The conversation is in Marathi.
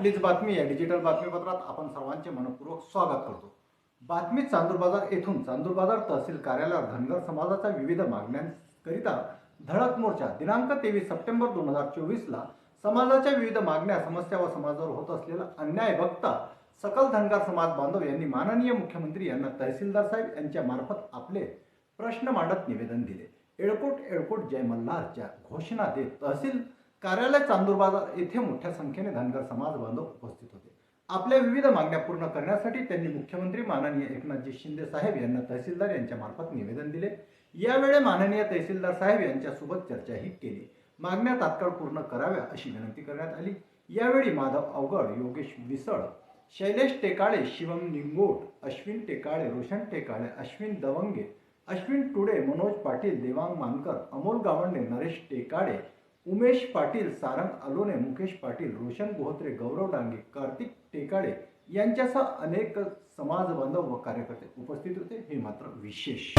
आपलीच बातमी या डिजिटल बातमीपत्रात आपण सर्वांचे मनपूर्वक स्वागत करतो. बातमी चांदूर बाजार येथून चांदूर बाजार तहसील कार्यालयावर धनगर समाजाच्या विविध मागण्यांकरिता धडक मोर्चा दिनांक तेवीस सप्टेंबर दोन हजार चोवीसला समाजाच्या विविध मागण्या समस्या व समाजावर होत असलेला अन्याय बघता सकल धनगर समाज बांधव यांनी माननीय मुख्यमंत्री यांना तहसीलदार साहेब यांच्या मार्फत आपले प्रश्न मांडत निवेदन दिले. एळकोट एळकोट जय मल्हारच्या घोषणा देत तहसील कार्यालय चांदूर बाजार येथे मोठ्या संख्येने धनगर समाज बांधव उपस्थित होते. आपल्या विविध मागण्या पूर्ण करण्यासाठी त्यांनी मुख्यमंत्री माननीय एकनाथजी शिंदे साहेब यांना तहसीलदार यांच्या मार्फत निवेदन दिले. यावेळी माननीय तहसीलदार साहेब यांच्यासोबत चर्चाही केली. मागण्या तात्काळ पूर्ण कराव्या अशी विनंती करण्यात आली. यावेळी माधव अवगड योगेश विसळ शैलेश टेकाळे शिवम निंगोट अश्विन टेकाळे रोशन टेकाळे अश्विन दवंगे अश्विन टुडे मनोज पाटील देवांग मानकर अमोल गावंडे नरेश टेकाळे उमेश पाटील सारंग अलोने मुकेश पाटील रोशन गोहत्रे गौरव डांगे कार्तिक टेकाळे यांच्यासह अनेक समाज बांधव व कार्यकर्ते उपस्थित होते. हे मात्र विशेष.